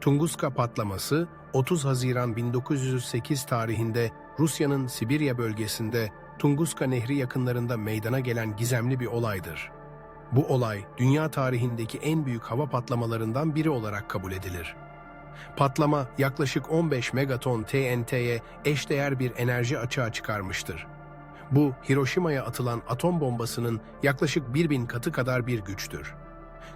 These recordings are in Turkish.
Tunguska patlaması 30 Haziran 1908 tarihinde Rusya'nın Sibirya bölgesinde Tunguska Nehri yakınlarında meydana gelen gizemli bir olaydır. Bu olay dünya tarihindeki en büyük hava patlamalarından biri olarak kabul edilir. Patlama yaklaşık 15 megaton TNT'ye eşdeğer bir enerji açığa çıkarmıştır. Bu Hiroşima'ya atılan atom bombasının yaklaşık 1000 katı kadar bir güçtür.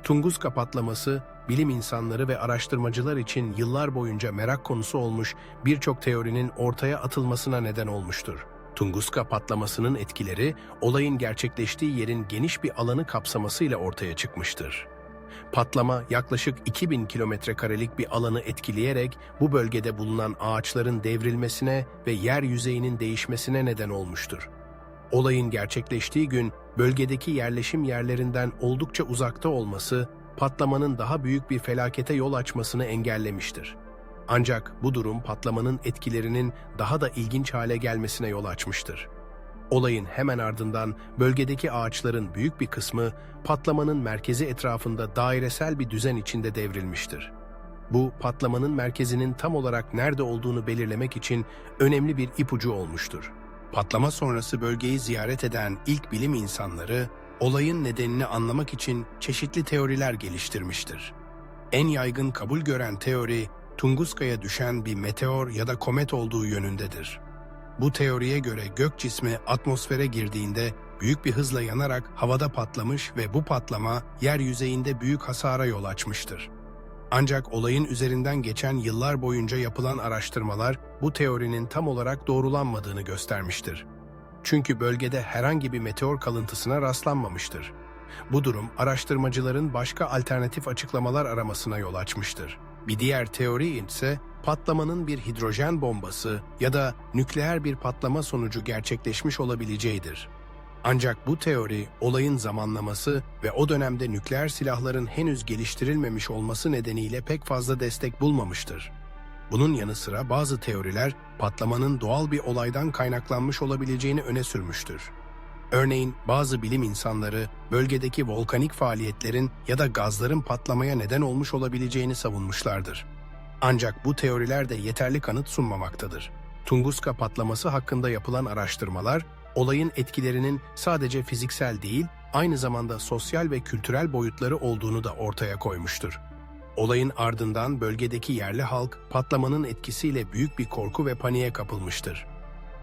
Tunguska patlaması, bilim insanları ve araştırmacılar için yıllar boyunca merak konusu olmuş birçok teorinin ortaya atılmasına neden olmuştur. Tunguska patlamasının etkileri, olayın gerçekleştiği yerin geniş bir alanı kapsamasıyla ortaya çıkmıştır. Patlama yaklaşık 2000 kilometre karelik bir alanı etkileyerek bu bölgede bulunan ağaçların devrilmesine ve yer yüzeyinin değişmesine neden olmuştur. Olayın gerçekleştiği gün bölgedeki yerleşim yerlerinden oldukça uzakta olması patlamanın daha büyük bir felakete yol açmasını engellemiştir. Ancak bu durum patlamanın etkilerinin daha da ilginç hale gelmesine yol açmıştır. Olayın hemen ardından bölgedeki ağaçların büyük bir kısmı patlamanın merkezi etrafında dairesel bir düzen içinde devrilmiştir. Bu patlamanın merkezinin tam olarak nerede olduğunu belirlemek için önemli bir ipucu olmuştur. Patlama sonrası bölgeyi ziyaret eden ilk bilim insanları olayın nedenini anlamak için çeşitli teoriler geliştirmiştir. En yaygın kabul gören teori Tunguska'ya düşen bir meteor ya da komet olduğu yönündedir. Bu teoriye göre gök cismi atmosfere girdiğinde büyük bir hızla yanarak havada patlamış ve bu patlama yer yüzeyinde büyük hasara yol açmıştır. Ancak olayın üzerinden geçen yıllar boyunca yapılan araştırmalar bu teorinin tam olarak doğrulanmadığını göstermiştir. Çünkü bölgede herhangi bir meteor kalıntısına rastlanmamıştır. Bu durum araştırmacıların başka alternatif açıklamalar aramasına yol açmıştır. Bir diğer teori ise patlamanın bir hidrojen bombası ya da nükleer bir patlama sonucu gerçekleşmiş olabileceğidir. Ancak bu teori olayın zamanlaması ve o dönemde nükleer silahların henüz geliştirilmemiş olması nedeniyle pek fazla destek bulmamıştır. Bunun yanı sıra bazı teoriler patlamanın doğal bir olaydan kaynaklanmış olabileceğini öne sürmüştür. Örneğin bazı bilim insanları bölgedeki volkanik faaliyetlerin ya da gazların patlamaya neden olmuş olabileceğini savunmuşlardır. Ancak bu teoriler de yeterli kanıt sunmamaktadır. Tunguska patlaması hakkında yapılan araştırmalar, olayın etkilerinin sadece fiziksel değil, aynı zamanda sosyal ve kültürel boyutları olduğunu da ortaya koymuştur. Olayın ardından bölgedeki yerli halk patlamanın etkisiyle büyük bir korku ve paniğe kapılmıştır.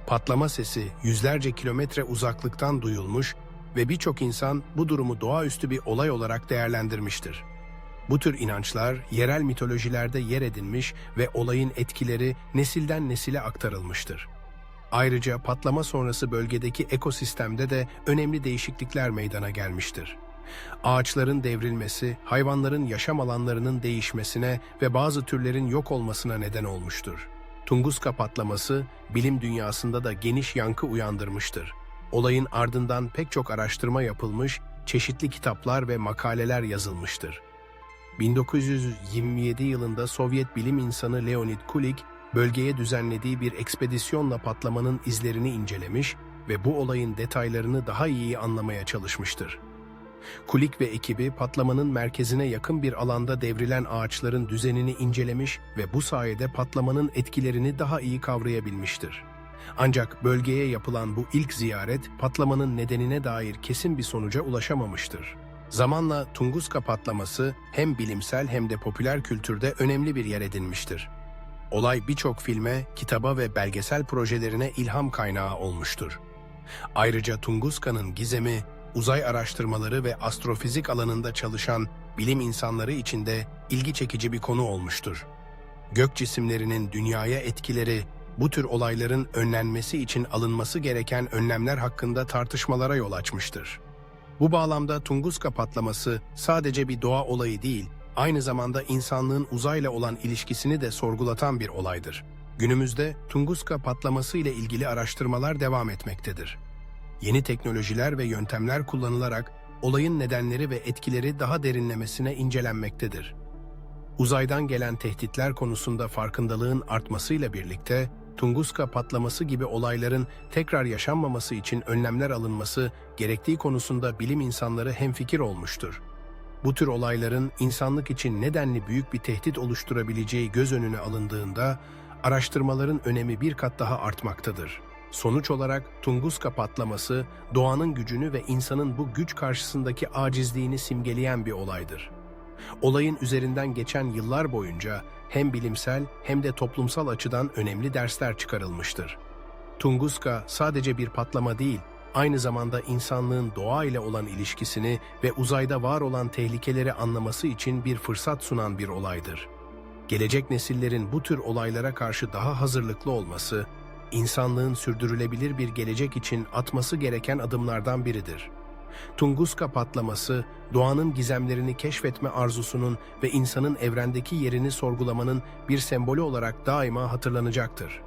Patlama sesi yüzlerce kilometre uzaklıktan duyulmuş ve birçok insan bu durumu doğaüstü bir olay olarak değerlendirmiştir. Bu tür inançlar yerel mitolojilerde yer edinmiş ve olayın etkileri nesilden nesile aktarılmıştır. Ayrıca patlama sonrası bölgedeki ekosistemde de önemli değişiklikler meydana gelmiştir. Ağaçların devrilmesi, hayvanların yaşam alanlarının değişmesine ve bazı türlerin yok olmasına neden olmuştur. Tunguska patlaması bilim dünyasında da geniş yankı uyandırmıştır. Olayın ardından pek çok araştırma yapılmış, çeşitli kitaplar ve makaleler yazılmıştır. 1927 yılında Sovyet bilim insanı Leonid Kulik, bölgeye düzenlediği bir ekspedisyonla patlamanın izlerini incelemiş ve bu olayın detaylarını daha iyi anlamaya çalışmıştır. Kulik ve ekibi patlamanın merkezine yakın bir alanda devrilen ağaçların düzenini incelemiş ve bu sayede patlamanın etkilerini daha iyi kavrayabilmiştir. Ancak bölgeye yapılan bu ilk ziyaret patlamanın nedenine dair kesin bir sonuca ulaşamamıştır. Zamanla Tunguska patlaması hem bilimsel hem de popüler kültürde önemli bir yer edinmiştir. Olay birçok filme, kitaba ve belgesel projelerine ilham kaynağı olmuştur. Ayrıca Tunguska'nın gizemi, uzay araştırmaları ve astrofizik alanında çalışan bilim insanları için de ilgi çekici bir konu olmuştur. Gök cisimlerinin dünyaya etkileri, bu tür olayların önlenmesi için alınması gereken önlemler hakkında tartışmalara yol açmıştır. Bu bağlamda Tunguska patlaması sadece bir doğa olayı değil, aynı zamanda insanlığın uzayla olan ilişkisini de sorgulatan bir olaydır. Günümüzde Tunguska patlaması ile ilgili araştırmalar devam etmektedir. Yeni teknolojiler ve yöntemler kullanılarak olayın nedenleri ve etkileri daha derinlemesine incelenmektedir. Uzaydan gelen tehditler konusunda farkındalığın artmasıyla birlikte Tunguska patlaması gibi olayların tekrar yaşanmaması için önlemler alınması gerektiği konusunda bilim insanları hemfikir olmuştur. Bu tür olayların insanlık için nedenli büyük bir tehdit oluşturabileceği göz önüne alındığında araştırmaların önemi bir kat daha artmaktadır. Sonuç olarak Tunguska patlaması doğanın gücünü ve insanın bu güç karşısındaki acizliğini simgeleyen bir olaydır. Olayın üzerinden geçen yıllar boyunca hem bilimsel hem de toplumsal açıdan önemli dersler çıkarılmıştır. Tunguska sadece bir patlama değil, aynı zamanda insanlığın doğa ile olan ilişkisini ve uzayda var olan tehlikeleri anlaması için bir fırsat sunan bir olaydır. Gelecek nesillerin bu tür olaylara karşı daha hazırlıklı olması, insanlığın sürdürülebilir bir gelecek için atması gereken adımlardan biridir. Tunguska patlaması, doğanın gizemlerini keşfetme arzusunun ve insanın evrendeki yerini sorgulamanın bir sembolü olarak daima hatırlanacaktır.